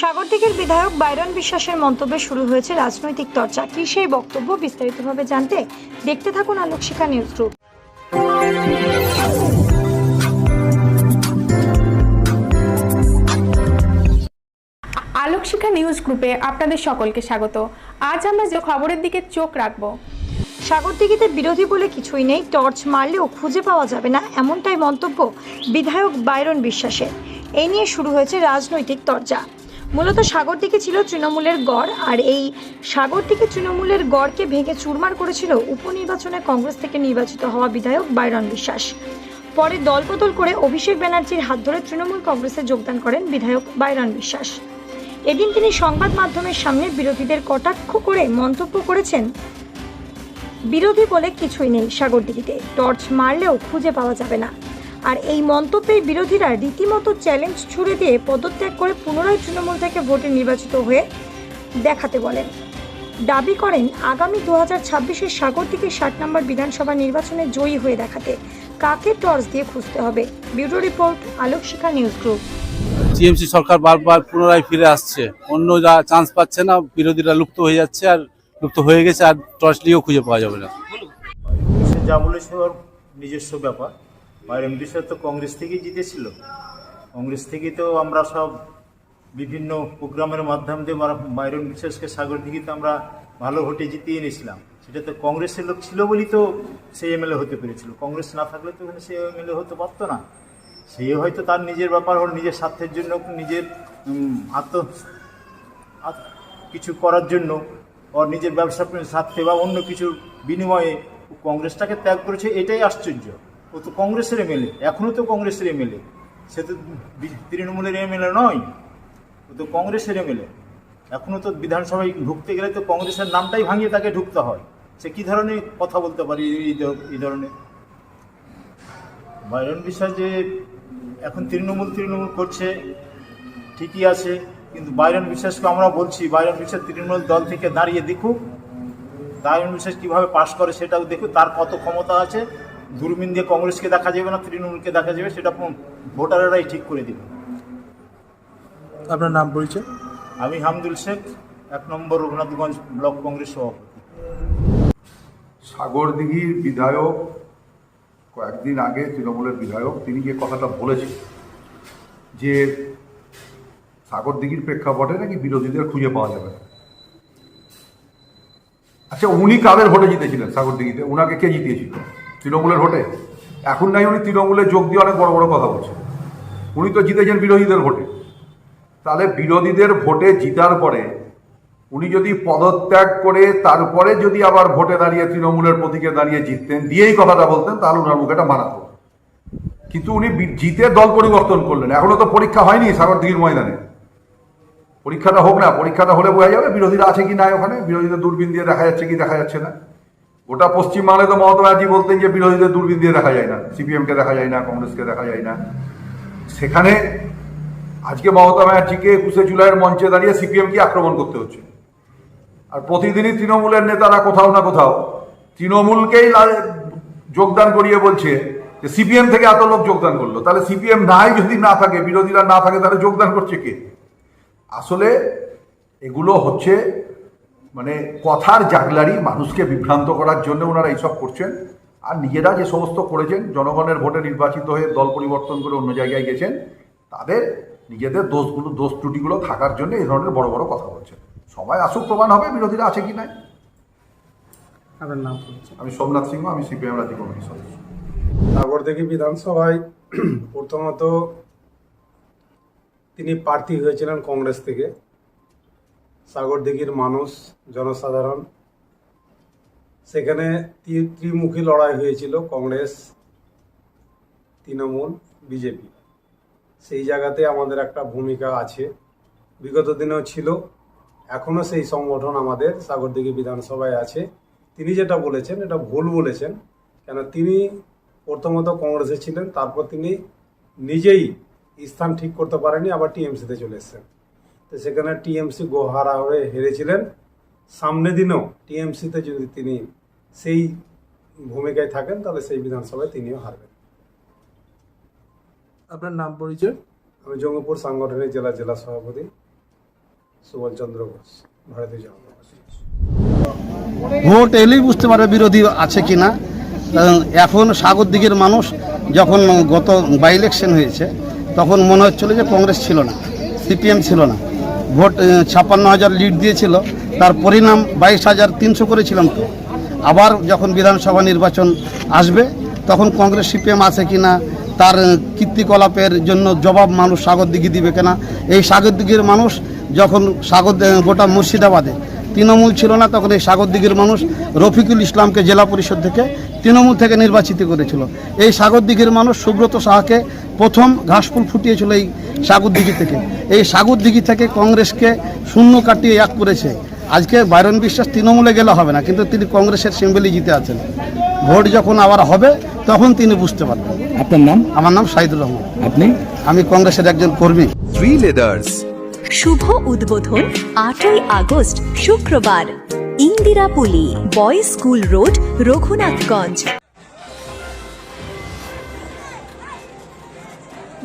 সাগরদিঘির বিধায়ক বাইরন বিশ্বাসের মন্তব্যে শুরু হয়েছে রাজনৈতিক চর্চা। কি সেই বক্তব্য বিস্তারিতভাবে জানতে দেখতে থাকুন Alokshikha news group Alokshikha news গ্রুপে আপনাদের সকলকে স্বাগত। আজ আমরা যে খবরের দিকে চোখ রাখব। সাগরদিঘিতে বিরোধী বলে কিছুই নেই টর্চ মারলেও খুঁজে পাওয়া যাবে না এমনটাই মন্তব্য বিধায়ক বাইরন বিশ্বাসের। এই নিয়ে শুরু হয়েছে রাজনৈতিক চর্চা। মূলত সাগরদিঘি ছিল তৃণমূলের গড়, আর এই সাগরদিঘি তৃণমূলের গড়কে ভেঙে চুরমার করেছিল উপনির্বাচনে কংগ্রেস থেকে নির্বাচিত হওয়া বিধায়ক বাইরন বিশ্বাস। পরে দলবদল করে অভিষেক ব্যানার্জির হাত ধরে তৃণমূল কংগ্রেসে যোগদান করেন বিধায়ক বাইরন বিশ্বাস। এদিন তিনি সংবাদ মাধ্যমের সামনে বিরোধীদের কটাক্ষ করে মন্তব্য করেছেন, বিরোধী বলে কিছুই নেই সাগরদিঘিতে টর্চ মারলেও খুঁজে পাওয়া যাবে না। আর এই মন্তব্যের বিরোধীরা রীতিমতো চ্যালেঞ্জ ছুড়ে দিয়ে পদত্যাগ করে পুনরায় তৃণমূল থেকে ভোটে নির্বাচিত হয়ে দেখাতে বলেন। দাবি করেন আগামী দু হাজার ছাব্বিশের থেকে ষাট নম্বর বিধানসভা নির্বাচনে জয়ী হয়ে দেখাতে কাকে টর্চ দিয়ে খুঁজতে হবে? Bureau report Alokshikha news group. TMC সরকার বারবার পুনরায় ফিরে আসছে। অন্য যা চান্স পাচ্ছে না বিরোধীরা লুপ্ত হয়ে যাচ্ছে আর লুপ্ত হয়ে গেছে আর টর্চলিও খুঁজে পাওয়া যাবে না। সে যা বলেছে ওর নিজস্ব ব্যাপার। বাইরেন বিষয় তো কংগ্রেস থেকেই জিতেছিল। কংগ্রেস থেকে তো আমরা সব বিভিন্ন প্রোগ্রামের মাধ্যম দিয়ে বাইরন বিশ্বাসকে সাগর দিঘিতে আমরা ভালো ভোটে জিতিয়ে এনেছিলাম। সেটা তো কংগ্রেসের লোক ছিল বলেই তো সে এমএলএ হতে পেরেছিল। কংগ্রেস না থাকলে তো সে এমএলএ হতে পারতো না। সে হয়তো তার নিজের ব্যাপার হল নিজের স্বার্থের জন্য নিজের আত্ম কিছু করার জন্য ওর নিজের ব্যবসা স্বার্থে বা অন্য কিছুর বিনিময়ে কংগ্রেসটাকে ত্যাগ করেছে, এটাই আশ্চর্য। ও তো কংগ্রেসের এমএলএ এখনও তো কংগ্রেসের এমএলএ। সে তো তৃণমূলের এমএলএ নয়, ও তো কংগ্রেসের এমএলএ। এখনও তো বিধানসভায় ঢুকতে গেলে তো কংগ্রেসের নামটাই ভাঙিয়ে তাকে ঢুকতে হয়। সে কী ধরনের কথা বলতে পারে এই- ধরনের? বাইরন বিশ্বাস যে এখন তৃণমূল তৃণমূল করছে, ঠিকই আছে, কিন্তু বাইরন বিশ্বাসকে আমরা বলছি, বাইরন বিশ্বাস তৃণমূল দল থেকে দাঁড়িয়ে দেখুক। বাইরন বিশ্বাস কীভাবে পাশ করে সেটাও দেখুক, তার কত ক্ষমতা আছে দূরবীন দিয়ে কংগ্রেসকে দেখা যাবে না তৃণমূলকে দেখা যাবে সেটা ভোটারেরাই ঠিক করে দেবে। আপনার নাম পরিচয়? আমি হামদুল শেখ এক নম্বর রঘুনাথগঞ্জ ব্লক কংগ্রেস সভাপতি। সাগরদিঘির বিধায়ক কয়েকদিন আগে তৃণমূলের বিধায়ক তিনি যে কথাটা বলেছেন যে সাগরদিঘির প্রেক্ষাপটে নাকি বিরোধীদের খুঁজে পাওয়া যাবে না। আচ্ছা উনি কাদের ভোটে জিতেছিলেন সাগরদিঘিতে? উনাকে কে জিতিয়েছিল? তৃণমূলের ভোটে? এখন নাই উনি তৃণমূলে যোগ দিয়ে অনেক বড় বড় কথা বলছেন। উনি তো জিতেছেন বিরোধীদের ভোটে। তাহলে বিরোধীদের ভোটে জিতার পরে উনি যদি পদত্যাগ করে তারপরে যদি আবার ভোটে দাঁড়িয়ে তৃণমূলের প্রতীকে দাঁড়িয়ে জিততেন, দিয়েই কথাটা বলতেন, তাহলে ওনার মুখে এটা মানাতো কিন্তু উনি জিতে দল পরিবর্তন করলেন। এখনও তো পরীক্ষা হয়নি সাগরদিঘির ময়দানে। পরীক্ষাটা হোক না, পরীক্ষাটা হলে বোঝা যাবে বিরোধীরা আছে কি নাই ওখানে। বিরোধীদের দূরবীন দিয়ে দেখা যাচ্ছে কি, দেখা যাচ্ছে না। গোটা পশ্চিমবাংলায় তো মমতা ব্যানার্জি বলতেন যে বিরোধীদের দূরবীন দিয়ে দেখা যায় না, সিপিএমকে দেখা যায় না, কংগ্রেসকে দেখা যায় না। সেখানে আজকে মমতা ব্যানার্জিকে একুশে জুলাইয়ের মঞ্চে দাঁড়িয়ে সিপিএমকে আক্রমণ করতে হচ্ছে? আর প্রতিদিনই তৃণমূলের নেতারা কোথাও না কোথাও তৃণমূলকেই যোগদান করিয়ে বলছে যে সিপিএম থেকে এত লোক যোগদান করল। তাহলে সিপিএম নাই যদি না থাকে, বিরোধীরা না থাকে, তাহলে যোগদান করছে কে? আসলে এগুলো হচ্ছে মানে কথার জাগলারি মানুষকে বিভ্রান্ত করার জন্য ওনারা এইসব করছেন। আর নিজেরা যে সমস্ত করেছেন জনগণের ভোটে নির্বাচিত হয়ে দল পরিবর্তন করে অন্য জায়গায় গেছেন তাদের নিজেদের দোষগুলো দোষ ত্রুটিগুলো থাকার জন্য এই ধরনের বড় বড় কথা বলছেন। সময় আসুক প্রমাণ হবে বিরোধীরা আছে কি নাই। আপনার নাম আমি সোমনাথ সিংহ আমি সিপিএম রাজ্য কমিটির সদস্য। সাগরদিঘি বিধানসভায় প্রথমত তিনি প্রার্থী হয়েছিলেন কংগ্রেস থেকে। সাগরদিঘির মানুষ, জনসাধারণ। সেখানে ত্রি- ত্রিমুখী লড়াই হয়েছিল কংগ্রেস, তৃণমূল, বিজেপি। সেই জায়গাতে আমাদের একটা ভূমিকা আছে। বিগত দিনেও ছিল। এখনও সেই সংগঠন আমাদের সাগরদিঘি বিধানসভায় আছে। তিনি যেটা বলেছেন, এটা ভুল বলেছেন। কেন? তিনি প্রথমত কংগ্রেসে ছিলেন, তারপর তিনি নিজেই স্থান ঠিক করতে পারেনি, আবার টিএমসিতে চলে এসেছেন। তো সেখানে টিএমসি গোহারা হয়ে হেরেছিলেন। সামনে দিনেও টিএমসিতে যদি তিনি সেই ভূমিকায় থাকেন তাহলে সেই বিধানসভায় তিনিও হারবেন। আপনার নাম পরিচয়? আমি জঙ্গপুর সাংগঠনিক জেলা জেলা সভাপতি সুবল চন্দ্র ঘোষ ভারতীয় জনতা ভোট এলেই বুঝতে পারবে বিরোধী আছে কি না এখন সাগর দিকের মানুষ যখন গত বাই ইলেকশন হয়েছে তখন মনে হচ্ছিল যে কংগ্রেস ছিল না সিপিএম ছিল না। ভোট ছাপ্পান্ন হাজার লিড দিয়েছিল। তার পরিণাম বাইশ হাজার তিনশো করেছিলাম তো। আবার যখন বিধানসভা নির্বাচন আসবে, তখন কংগ্রেস সিপিএম আছে কি না, তার কীর্তিকলাপের জন্য জবাব মানুষ সাগর দিঘি দিবে কিনা। এই সাগর দিঘির মানুষ যখন সাগর গোটা মুর্শিদাবাদে, তৃণমূল ছিল না, তখন এই সাগর দিঘির মানুষ রফিকুল ইসলামকে জেলা পরিষদ থেকে তৃণমূল থেকে নির্বাচিত করেছিল। এই সাগর দিঘির মানুষ সুব্রত সাহাকে প্রথম ঘাসফুল ফুটিয়েছিল এই সাগর দিঘি থেকে। এই সাগর দিঘি থেকে কংগ্রেসকে শূন্য কাটিয়ে এক করেছে। আজকে বাইরন বিশ্বাস তৃণমূলে গেলে হবে না কিন্তু তিনি কংগ্রেসের সিম্বলি জিতে আছেন। ভোট যখন আবার হবে তখন তিনি বুঝতে পারবেন। আপনার নাম? আমার নাম সাইদুর রহমান। আপনি? আমি কংগ্রেসের একজন কর্মী। থ্রি লেদার্স শুভ উদ্বোধন আটই আগস্ট শুক্রবার। Indirapuli boys school road Raghunathganj.